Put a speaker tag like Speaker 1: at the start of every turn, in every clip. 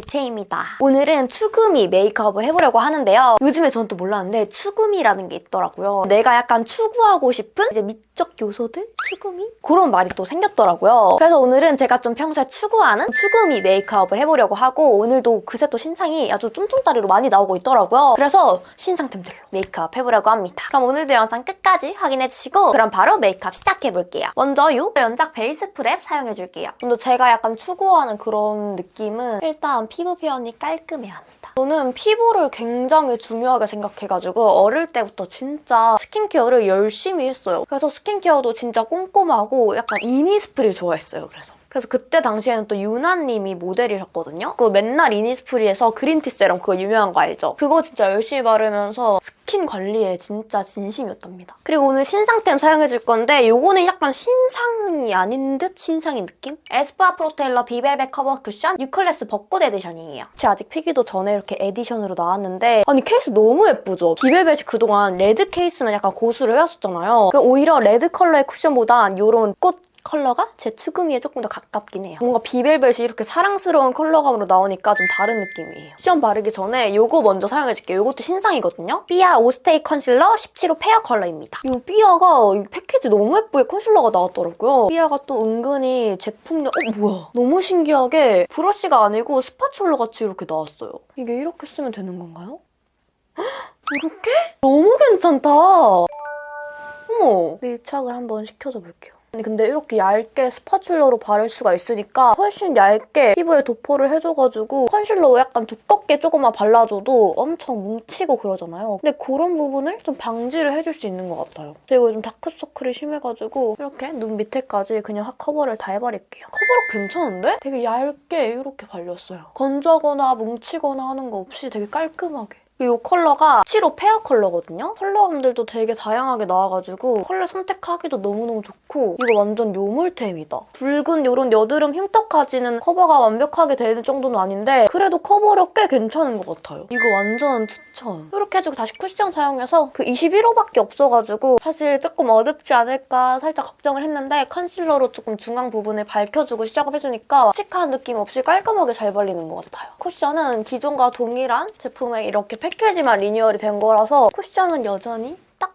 Speaker 1: 일체입니다. 오늘은 추구미 메이크업을 해보려고 하는데요. 요즘에 전 또 몰랐는데 추구미라는 게 있더라고요. 내가 약간 추구하고 싶은 이제 미적 요소들? 추구미? 그런 말이 또 생겼더라고요. 그래서 오늘은 제가 좀 평소에 추구하는 추구미 메이크업을 해보려고 하고 오늘도 그새 또 신상이 아주 쫌쫌따리로 많이 나오고 있더라고요. 그래서 신상템들로 메이크업 해보려고 합니다. 그럼 오늘도 영상 끝까지 확인해주시고 그럼 바로 메이크업 시작해볼게요. 먼저 이 연작 베이스 프랩 사용해줄게요. 근데 제가 약간 추구하는 그런 느낌은 일단 피부 표현이 깔끔해야 합니다. 저는 피부를 굉장히 중요하게 생각해가지고 어릴 때부터 진짜 스킨케어를 열심히 했어요. 그래서 스킨케어도 진짜 꼼꼼하고 약간 이니스프리를 좋아했어요. 그래서. 그래서 그때 당시에는 또 유나님이 모델이셨거든요. 그 맨날 이니스프리에서 그린티 세럼 그거 유명한 거 알죠? 그거 진짜 열심히 바르면서 스킨 관리에 진짜 진심이었답니다. 그리고 오늘 신상템 사용해줄 건데 요거는 약간 신상이 아닌 듯 신상인 느낌? 에스쁘아 프로테일러 비벨벳 커버 쿠션 유클래스 벚꽃 에디션이에요. 제 아직 피기도 전에 이렇게 에디션으로 나왔는데 아니 케이스 너무 예쁘죠? 비벨벳이 그동안 레드 케이스만 약간 고수를 해왔었잖아요. 그럼 오히려 레드 컬러의 쿠션보다 요런 꽃 컬러가 제 추구미에 조금 더 가깝긴 해요. 뭔가 비벨벳이 이렇게 사랑스러운 컬러감으로 나오니까 좀 다른 느낌이에요. 쿠션 바르기 전에 요거 먼저 사용해줄게요. 요것도 신상이거든요. 삐아 오스테이 컨실러 17호 페어 컬러입니다. 이 삐아가 이 패키지 너무 예쁘게 컨실러가 나왔더라고요. 삐아가 또 은근히 제품력... 어 뭐야? 너무 신기하게 브러쉬가 아니고 스파츌러 같이 이렇게 나왔어요. 이게 이렇게 쓰면 되는 건가요? 헉, 이렇게? 너무 괜찮다. 어머 밀착을 한번 시켜줘 볼게요. 근데 이렇게 얇게 스파츌러로 바를 수가 있으니까 훨씬 얇게 피부에 도포를 해줘가지고 컨실러 약간 두껍게 조금만 발라줘도 엄청 뭉치고 그러잖아요. 근데 그런 부분을 좀 방지를 해줄 수 있는 것 같아요. 그리고 좀 다크서클이 심해가지고 이렇게 눈 밑에까지 그냥 확 커버를 다 해버릴게요. 커버력 괜찮은데? 되게 얇게 이렇게 발렸어요. 건조하거나 뭉치거나 하는 거 없이 되게 깔끔하게. 이 컬러가 7호 페어 컬러거든요? 컬러감들도 되게 다양하게 나와가지고 컬러 선택하기도 너무너무 좋고 이거 완전 요물템이다. 붉은 이런 여드름 흉터까지는 커버가 완벽하게 되는 정도는 아닌데 그래도 커버력 꽤 괜찮은 것 같아요. 이거 완전 추천. 이렇게 해주고 다시 쿠션 사용해서 그 21호밖에 없어가지고 사실 조금 어둡지 않을까 살짝 걱정을 했는데 컨실러로 조금 중앙 부분을 밝혀주고 시작을 해주니까 칙한 느낌 없이 깔끔하게 잘 발리는 것 같아요. 쿠션은 기존과 동일한 제품에 이렇게 패키지만 리뉴얼이 된 거라서 쿠션은 여전히 딱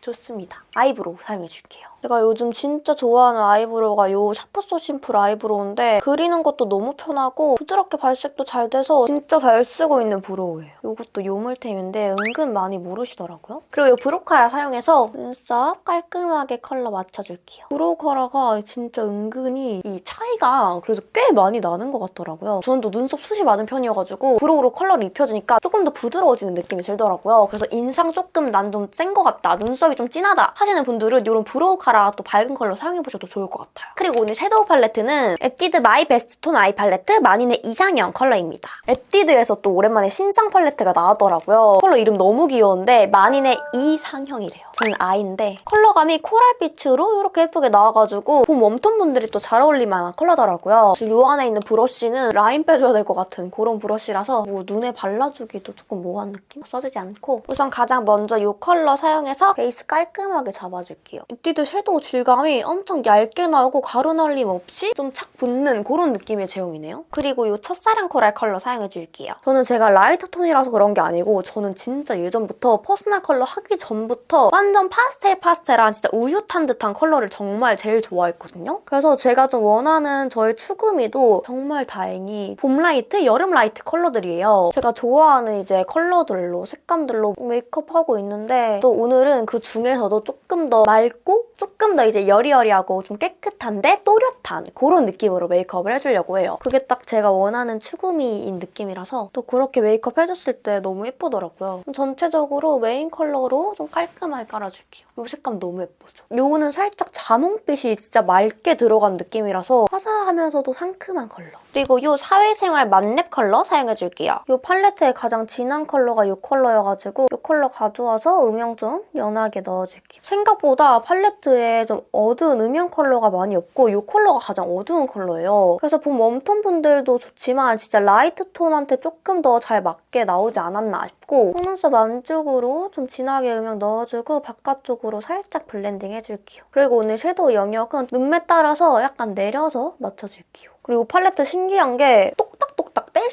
Speaker 1: 좋습니다. 아이브로우 사용해줄게요. 제가 요즘 진짜 좋아하는 아이브로우가 이 샤프소 심플 아이브로우인데 그리는 것도 너무 편하고 부드럽게 발색도 잘 돼서 진짜 잘 쓰고 있는 브로우예요. 이것도 요물템인데 은근 많이 모르시더라고요. 그리고 이 브로카라 사용해서 눈썹 깔끔하게 컬러 맞춰줄게요. 브로우 컬러가 진짜 은근히 이 차이가 그래도 꽤 많이 나는 것 같더라고요. 저는 또 눈썹 숱이 많은 편이어가지고 브로우로 컬러를 입혀주니까 조금 더 부드러워지는 느낌이 들더라고요. 그래서 인상 조금 난 좀 센 것 같다, 눈썹이 좀 진하다 하시는 분들은 이런 브로우 카라 또 밝은 컬러 사용해보셔도 좋을 것 같아요. 그리고 오늘 섀도우 팔레트는 에뛰드 마이 베스트 톤 아이 팔레트 마니네 이상형 컬러입니다. 에뛰드에서 또 오랜만에 신상 팔레트가 나왔더라고요. 컬러 이름 너무 귀여운데 마니네 이상형이래요. 저는 아이인데 컬러감이 코랄빛으로 이렇게 예쁘게 나와가지고 봄 웜톤 분들이 또 잘 어울릴 만한 컬러더라고요. 지금 이 안에 있는 브러쉬는 라인 빼줘야 될 것 같은 그런 브러쉬라서 뭐 눈에 발라주기도 조금 모호한 느낌? 써지지 않고 우선 가장 먼저 이 컬러 사용해서 베이스 깔끔하게 잡아줄게요. 이띠드 섀도우 질감이 엄청 얇게 나오고 가루 널림 없이 좀 착 붙는 그런 느낌의 제형이네요. 그리고 이 첫사랑 코랄 컬러 사용해줄게요. 저는 제가 라이트 톤이라서 그런 게 아니고 저는 진짜 예전부터 퍼스널 컬러 하기 전부터 완전 파스텔 파스텔한 진짜 우유탄 듯한 컬러를 정말 제일 좋아했거든요. 그래서 제가 좀 원하는 저의 추구미도 정말 다행히 봄 라이트, 여름 라이트 컬러들이에요. 제가 좋아하는 이제 컬러들로 색감들로 메이크업하고 있는데 또 오늘은 그 중에서도 조금 더 맑고 조금 더 이제 여리여리하고 좀 깨끗한데 또렷한 그런 느낌으로 메이크업을 해주려고 해요. 그게 딱 제가 원하는 추구미인 느낌이라서 또 그렇게 메이크업 해줬을 때 너무 예쁘더라고요. 전체적으로 메인 컬러로 좀 깔끔하게 깔아줄게요. 이 색감 너무 예쁘죠? 요거는 살짝 자몽빛이 진짜 맑게 들어간 느낌이라서 화사하면서도 상큼한 컬러. 그리고 이 사회생활 만렙 컬러 사용해줄게요. 이 팔레트의 가장 진한 컬러가 이 컬러여가지고 이 컬러 가져와서 음영 좀 연하게 넣어줄게요. 생각보다 팔레트에 좀 어두운 음영 컬러가 많이 없고 이 컬러가 가장 어두운 컬러예요. 그래서 봄 웜톤 분들도 좋지만 진짜 라이트 톤한테 조금 더 잘 맞게 나오지 않았나 싶고 속눈썹 안쪽으로 좀 진하게 음영 넣어주고 바깥쪽으로 살짝 블렌딩 해줄게요. 그리고 오늘 섀도우 영역은 눈매 따라서 약간 내려서 맞춰줄게요. 그리고 팔레트 신기한 게뗄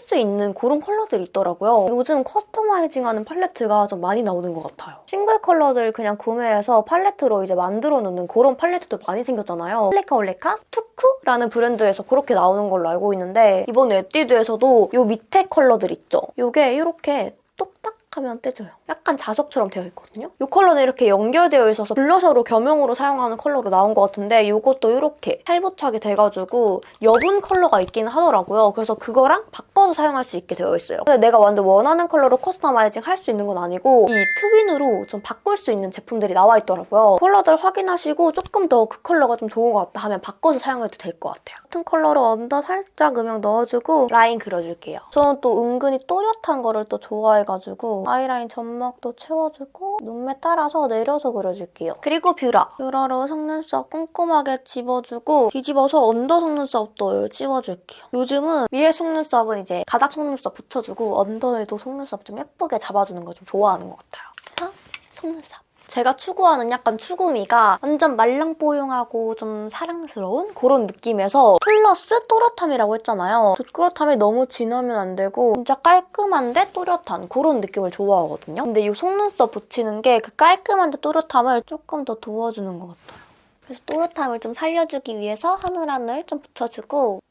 Speaker 1: 수 있는 그런 컬러들이 있더라고요. 요즘 커스터마이징하는 팔레트가 좀 많이 나오는 것 같아요. 싱글 컬러들 그냥 구매해서 팔레트로 이제 만들어 놓는 그런 팔레트도 많이 생겼잖아요. 올레카 올레카 투쿠라는 브랜드에서 그렇게 나오는 걸로 알고 있는데 이번 에뛰드에서도 요 밑에 컬러들 있죠. 요게 이렇게 똑딱 하면 떼져요. 약간 자석처럼 되어 있거든요. 이 컬러는 이렇게 연결되어 있어서 블러셔로 겸용으로 사용하는 컬러로 나온 것 같은데 이것도 이렇게 살부착이 돼가지고 여분 컬러가 있긴 하더라고요. 그래서 그거랑 바꿔서 사용할 수 있게 되어 있어요. 근데 내가 완전 원하는 컬러로 커스터마이징 할 수 있는 건 아니고 이 트윈으로 좀 바꿀 수 있는 제품들이 나와 있더라고요. 컬러들 확인하시고 조금 더 그 컬러가 좀 좋은 것 같다 하면 바꿔서 사용해도 될 것 같아요. 같은 컬러로 언더 살짝 음영 넣어주고 라인 그려줄게요. 저는 또 은근히 또렷한 거를 또 좋아해가지고 아이라인 점막도 채워주고 눈매 따라서 내려서 그려줄게요. 그리고 뷰러. 뷰러로 속눈썹 꼼꼼하게 집어주고 뒤집어서 언더 속눈썹도 찝어줄게요. 요즘은 위에 속눈썹은 이제 가닥 속눈썹 붙여주고 언더에도 속눈썹 좀 예쁘게 잡아주는 거좀 좋아하는 것 같아요. 그래서 속눈썹. 제가 추구하는 약간 추구미가 완전 말랑뽀용하고 좀 사랑스러운 그런 느낌에서 플러스 또렷함이라고 했잖아요. 또렷함이 너무 진하면 안 되고 진짜 깔끔한데 또렷한 그런 느낌을 좋아하거든요. 근데 이 속눈썹 붙이는 게 그 깔끔한데 또렷함을 조금 더 도와주는 것 같아요. 그래서 또렷함을 좀 살려주기 위해서 하늘하늘 좀 붙여주고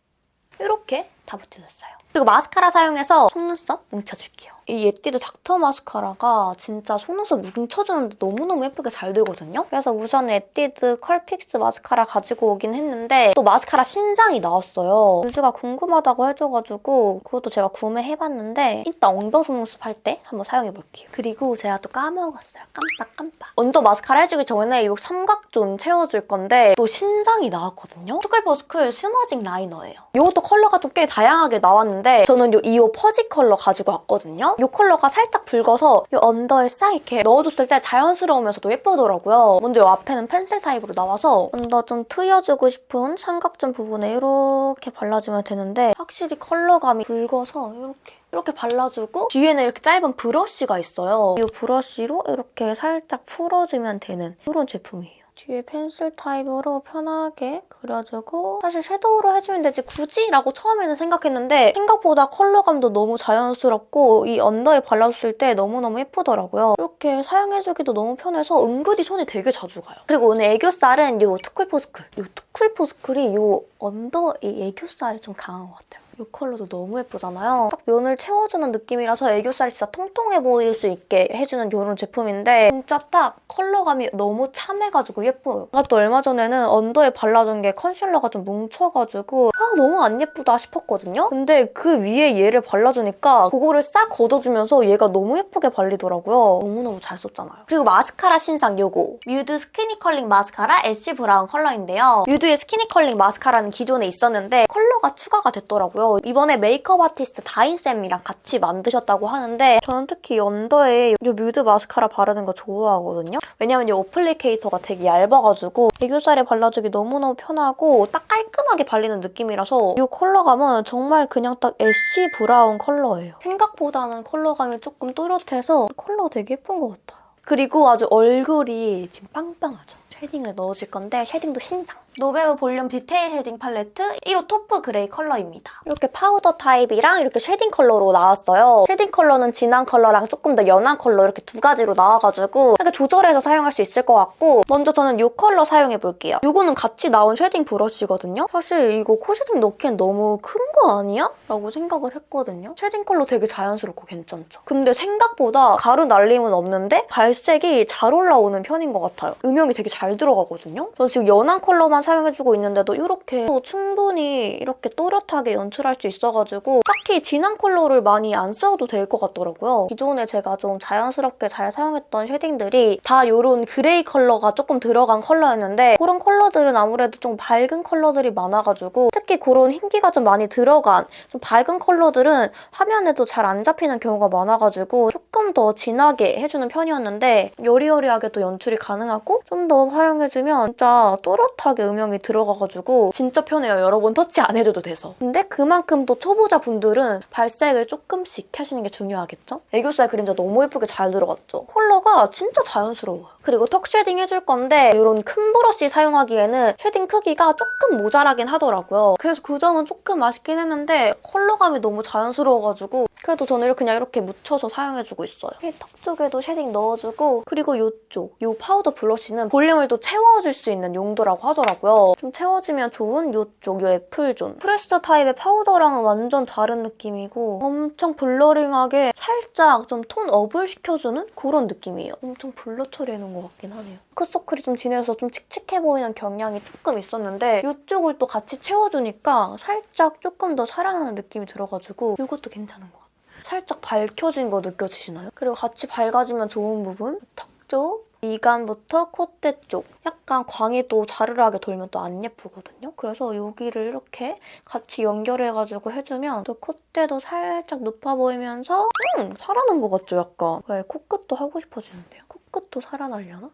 Speaker 1: 이렇게 다 붙여줬어요. 그리고 마스카라 사용해서 속눈썹 뭉쳐줄게요. 이 예띠드 닥터 마스카라가 진짜 속눈썹 뭉쳐주는데 너무너무 예쁘게 잘 되거든요. 그래서 우선 예띠드 컬픽스 마스카라 가지고 오긴 했는데 또 마스카라 신상이 나왔어요. 유주가 궁금하다고 해줘가지고 그것도 제가 구매해봤는데 이따 엉덩 속눈썹 할 때 한번 사용해볼게요. 그리고 제가 또 까먹었어요. 깜빡깜빡. 언더 마스카라 해주기 전에 이 삼각존 채워줄 건데 또 신상이 나왔거든요. 투클버스클 스머징 라이너예요. 이것도 컬러가 좀꽤 다양하게 나왔는데 저는 이 2호 퍼지 컬러 가지고 왔거든요. 이 컬러가 살짝 붉어서 이 언더에 싹 이렇게 넣어줬을 때 자연스러우면서도 예쁘더라고요. 먼저 이 앞에는 펜슬 타입으로 나와서 언더 좀 트여주고 싶은 삼각존 부분에 이렇게 발라주면 되는데 확실히 컬러감이 붉어서 이렇게 이렇게 발라주고 뒤에는 이렇게 짧은 브러쉬가 있어요. 이 브러쉬로 이렇게 살짝 풀어주면 되는 이런 제품이에요. 뒤에 펜슬 타입으로 편하게 그려주고 사실 섀도우로 해주면 되지 굳이? 라고 처음에는 생각했는데 생각보다 컬러감도 너무 자연스럽고 이 언더에 발라줬을 때 너무너무 예쁘더라고요. 이렇게 사용해주기도 너무 편해서 은근히 손이 되게 자주 가요. 그리고 오늘 애교살은 이 투쿨포스쿨. 이 투쿨포스쿨이 이 언더에 애교살이 좀 강한 것 같아요. 이 컬러도 너무 예쁘잖아요. 딱 면을 채워주는 느낌이라서 애교살이 진짜 통통해 보일 수 있게 해주는 이런 제품인데 진짜 딱 컬러감이 너무 참해가지고 예뻐요. 제가 또 얼마 전에는 언더에 발라둔 게 컨실러가 좀 뭉쳐가지고 아 너무 안 예쁘다 싶었거든요. 근데 그 위에 얘를 발라주니까 그거를 싹 걷어주면서 얘가 너무 예쁘게 발리더라고요. 너무너무 잘 썼잖아요. 그리고 마스카라 신상 요거 뮤드 스키니 컬링 마스카라 애쉬 브라운 컬러인데요. 뮤드의 스키니 컬링 마스카라는 기존에 있었는데 컬러가 추가가 됐더라고요. 이번에 메이크업 아티스트 다인쌤이랑 같이 만드셨다고 하는데 저는 특히 언더에 이 뮤드 마스카라 바르는 거 좋아하거든요. 왜냐면 이 어플리케이터가 되게 얇아가지고 애교살에 발라주기 너무너무 편하고 딱 깔끔하게 발리는 느낌이라서 이 컬러감은 정말 그냥 딱 애쉬 브라운 컬러예요. 생각보다는 컬러감이 조금 또렷해서 컬러가 되게 예쁜 것 같아요. 그리고 아주 얼굴이 지금 빵빵하죠. 쉐딩을 넣어줄 건데 쉐딩도 신상. 노베브 볼륨 디테일 쉐딩 팔레트 1호 토프 그레이 컬러입니다. 이렇게 파우더 타입이랑 이렇게 쉐딩 컬러로 나왔어요. 쉐딩 컬러는 진한 컬러랑 조금 더 연한 컬러 이렇게 두 가지로 나와가지고 이렇게 조절해서 사용할 수 있을 것 같고 먼저 저는 이 컬러 사용해볼게요. 이거는 같이 나온 쉐딩 브러쉬거든요. 사실 이거 코 쉐딩 넣기엔 너무 큰 거 아니야? 라고 생각을 했거든요. 쉐딩 컬러 되게 자연스럽고 괜찮죠. 근데 생각보다 가루 날림은 없는데 발색이 잘 올라오는 편인 것 같아요. 음영이 되게 잘 들어가거든요. 저 지금 연한 컬러만 사용해주고 있는데도 이렇게 충분히 이렇게 또렷하게 연출할 수 있어가지고 딱히 진한 컬러를 많이 안 써도 될 것 같더라고요. 기존에 제가 좀 자연스럽게 잘 사용했던 쉐딩들이 다 이런 그레이 컬러가 조금 들어간 컬러였는데 그런 컬러들은 아무래도 좀 밝은 컬러들이 많아가지고 특히 그런 흰기가 좀 많이 들어간 좀 밝은 컬러들은 화면에도 잘 안 잡히는 경우가 많아가지고 조금 더 진하게 해주는 편이었는데 여리여리하게 또 연출이 가능하고 좀더 사용해주면 진짜 또렷하게 음영이 들어가가지고 진짜 편해요. 여러 번 터치 안 해줘도 돼서. 근데 그만큼 또 초보자 분들은 발색을 조금씩 하시는 게 중요하겠죠? 애교살 그림자 너무 예쁘게 잘 들어갔죠? 컬러가 진짜 자연스러워요. 그리고 턱 쉐딩 해줄 건데 이런 큰 브러쉬 사용하기에는 쉐딩 크기가 조금 모자라긴 하더라고요. 그래서 그 점은 조금 아쉽긴 했는데 컬러감이 너무 자연스러워가지고 그래도 저는 그냥 이렇게 묻혀서 사용해주고 있어요. 이턱 쪽에도 쉐딩 넣어주고 그리고 이쪽 이 파우더 블러쉬는 볼륨을 또 채워줄 수 있는 용도라고 하더라고요. 좀 채워주면 좋은 이쪽 이 애플존. 프레스터 타입의 파우더랑은 완전 다른 느낌이고 엄청 블러링하게 살짝 좀 톤 업을 시켜주는 그런 느낌이에요. 엄청 블러 처리해놓은 것 같긴 하네요. 크서클이 좀 진해서 좀 칙칙해 보이는 경향이 조금 있었는데 이쪽을 또 같이 채워주니까 살짝 조금 더 살아나는 느낌이 들어가지고 이것도 괜찮은 것 같아요. 살짝 밝혀진 거 느껴지시나요? 그리고 같이 밝아지면 좋은 부분 턱 쪽, 미간부터 콧대 쪽 약간 광이 또 자르르하게 돌면 또 안 예쁘거든요. 그래서 여기를 이렇게 같이 연결해가지고 해주면 또 콧대도 살짝 높아 보이면서 음! 살아난 것 같죠, 약간. 왜 코끝도 하고 싶어지는데요? 코끝도 살아나려나?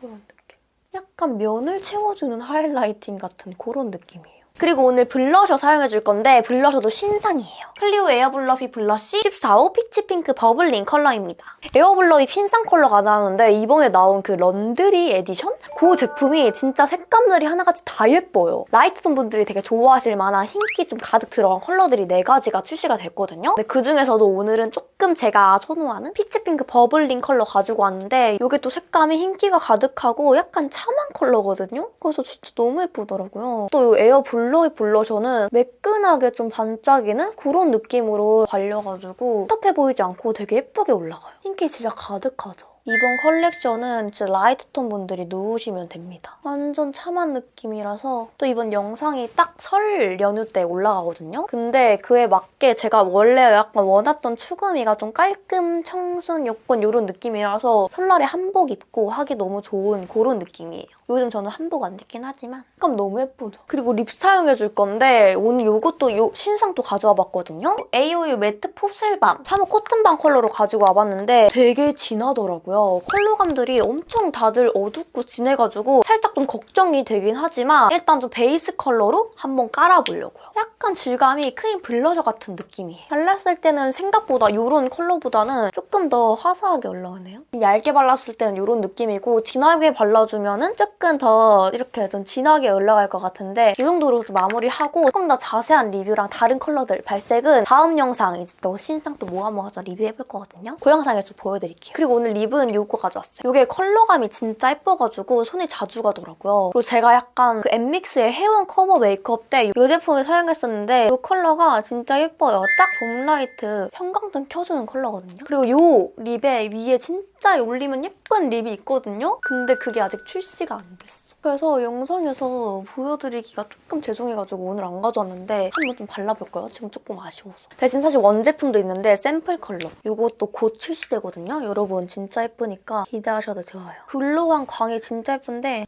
Speaker 1: 그런 느낌. 약간 면을 채워주는 하이라이팅 같은 그런 느낌이에요. 그리고 오늘 블러셔 사용해줄 건데 블러셔도 신상이에요. 클리오 에어블러비 블러쉬 14호 피치핑크 버블링 컬러입니다. 에어블러비 신상 컬러가 나오는데 이번에 나온 그 런드리 에디션? 그 제품이 진짜 색감들이 하나같이 다 예뻐요. 라이트톤 분들이 되게 좋아하실 만한 흰기 좀 가득 들어간 컬러들이 4가지가 출시가 됐거든요. 근데 그중에서도 오늘은 조금 제가 선호하는 피치핑크 버블링 컬러 가지고 왔는데 이게 또 색감이 흰기가 가득하고 약간 참한 컬러거든요. 그래서 진짜 너무 예쁘더라고요. 또 이 에어 블러 이 블러셔는 매끈하게 좀 반짝이는 그런 느낌으로 발려가지고 텁해 보이지 않고 되게 예쁘게 올라가요. 흰기 진짜 가득하죠. 이번 컬렉션은 진짜 라이트톤 분들이 누우시면 됩니다. 완전 참한 느낌이라서 또 이번 영상이 딱 설 연휴 때 올라가거든요. 근데 그에 맞게 제가 원래 약간 원했던 추구미가 좀 깔끔, 청순, 요건 이런 느낌이라서 설날에 한복 입고 하기 너무 좋은 그런 느낌이에요. 요즘 저는 한복 안 입긴 하지만 색감 너무 예쁘죠? 그리고 립 사용해줄 건데 오늘 요것도 요 신상 또 가져와 봤거든요. AOU 매트 포슬밤 3호 코튼밤 컬러로 가지고 와봤는데 되게 진하더라고요. 컬러감들이 엄청 다들 어둡고 진해가지고 살짝 좀 걱정이 되긴 하지만 일단 좀 베이스 컬러로 한번 깔아보려고요. 약간 질감이 크림 블러셔 같은 느낌이에요. 발랐을 때는 생각보다 이런 컬러보다는 조금 더 화사하게 올라오네요. 얇게 발랐을 때는 이런 느낌이고 진하게 발라주면 은 조금 더 이렇게 좀 진하게 올라갈 것 같은데 이 정도로 좀 마무리하고 조금 더 자세한 리뷰랑 다른 컬러들 발색은 다음 영상 이제 또 신상 또 모아 모아서 리뷰해볼 거거든요. 그 영상에서 보여드릴게요. 그리고 오늘 립은 이거 가져왔어요. 이게 컬러감이 진짜 예뻐가지고 손이 자주 가더라고요. 그리고 제가 약간 그 엠믹스의 헤어 커버 메이크업 때 이 제품을 사용했었는데 이 컬러가 진짜 예뻐요. 딱 봄라이트 형광등 켜주는 컬러거든요. 그리고 이 립에 위에 진짜 올리면 예쁜 립이 있거든요. 근데 그게 아직 출시가 안 됐어. 그래서 영상에서 보여드리기가 조금 죄송해가지고 오늘 안 가져왔는데 한번 좀 발라볼까요? 지금 조금 아쉬워서. 대신 사실 원제품도 있는데 샘플 컬러. 이것도 곧 출시되거든요. 여러분 진짜 예쁘니까 기대하셔도 좋아요. 글로우한 광이 진짜 예쁜데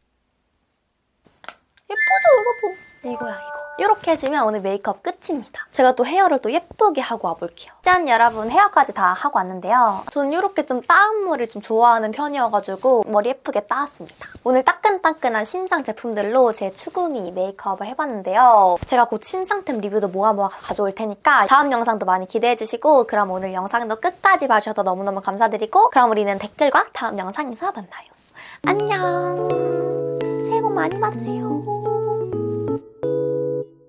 Speaker 1: 예쁘죠 여러분? 이거야 이거. 이렇게 해주면 오늘 메이크업 끝입니다. 제가 또 헤어를 또 예쁘게 하고 와볼게요. 짠 여러분 헤어까지 다 하고 왔는데요. 저는 이렇게 좀 따은 물을 좀 좋아하는 편이어가지고 머리 예쁘게 따왔습니다. 오늘 따끈따끈한 신상 제품들로 제 추구미 메이크업을 해봤는데요. 제가 곧 신상템 리뷰도 모아 모아 가져올 테니까 다음 영상도 많이 기대해주시고 그럼 오늘 영상도 끝까지 봐주셔서 너무너무 감사드리고 그럼 우리는 댓글과 다음 영상에서 만나요. 안녕! 새해 복 많이 받으세요.